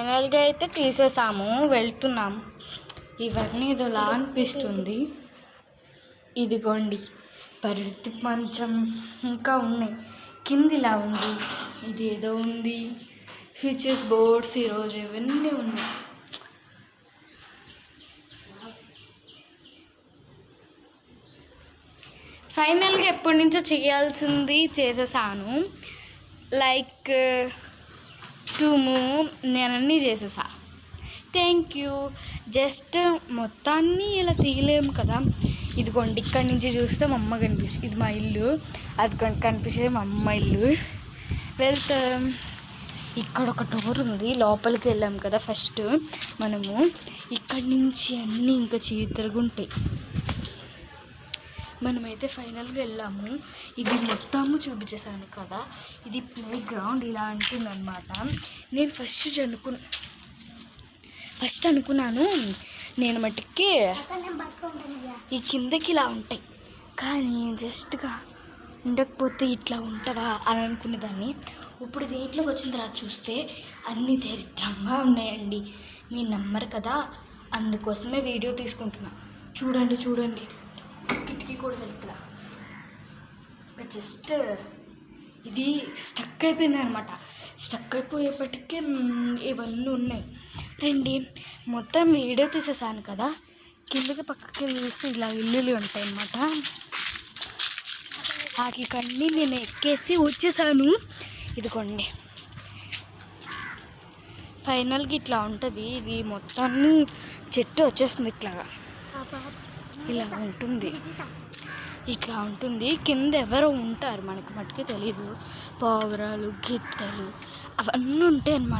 ఫైనల్గా అయితే తీసేసాము వెళ్తున్నాం. ఇవన్నీ ఇదిలా అనిపిస్తుంది. ఇదిగోండి పరిస్థితి మంచం ఇంకా ఉన్నాయి. కింది ఇలా ఉంది ఇది ఏదో ఉంది. స్విచెస్ బోర్డ్స్ ఈరోజు ఇవన్నీ ఉన్నాయి. ఫైనల్గా ఎప్పటి నుంచో చేయాల్సింది చేసేసాను. లైక్ టూము నేను అన్నీ చేసేసా. Thank you. జస్ట్ మొత్తాన్ని ఇలా తీయలేము కదా. ఇదిగోండి ఇక్కడి నుంచి చూస్తే మా అమ్మ కనిపిస్తుంది ఇది మా ఇల్లు. అది కన్- కనిపిస్తే మా అమ్మ ఇల్లు. వెళ్తాం. ఇక్కడ ఒక డోర్ ఉంది లోపలికి వెళ్ళాం కదా ఫస్ట్ మనము. ఇక్కడి నుంచి అన్నీ ఇంకా చీతరుగుంటాయి మనమైతే ఫైనల్గా వెళ్ళాము. ఇది మొత్తము చూపించేసాను కదా. ఇది ప్లే గ్రౌండ్ ఇలా ఉంటుందన్నమాట నేను ఫస్ట్ అనుకు ఫస్ట్ అనుకున్నాను నేను మట్టుకి ఈ కిందకి ఇలా ఉంటాయి. కానీ జస్ట్గా ఉండకపోతే ఇట్లా ఉంటుందా అని అనుకునేదాన్ని. ఇప్పుడు దీంట్లోకి వచ్చిన తర్వాత చూస్తే అన్నీ దరిద్రంగా ఉన్నాయండి. మీ నమ్మరు కదా. అందుకోసమే వీడియో తీసుకుంటున్నా. చూడండి చూడండి. కిటికీ కూడా వెళ్తున్నా ఇంకా జస్ట్ ఇది స్టక్ అయిపోయింది అనమాట స్టక్ అయిపోయేప్పటికే ఇవన్నీ ఉన్నాయి. రండి మొత్తం వీడియో తీసేసాను కదా. కిందకి పక్కకి చూస్తే ఇలా ఇల్లులు ఉంటాయి అన్నమాట. వాటికన్నీ నేను ఎక్కేసి వచ్చేసాను. ఇదిగోండి. ఫైనల్కి ఇట్లా ఉంటుంది. ఇది మొత్తాన్ని చెట్టు వచ్చేస్తుంది ఇట్లాగా. ఇలా ఉంటుంది. ఇట్లా ఉంటుంది. కింద ఎవరో ఉంటారు మనకి మట్టుకు తెలీదు. పావురాలు గిత్తలు అవన్నీ ఉంటాయి అన్నమాట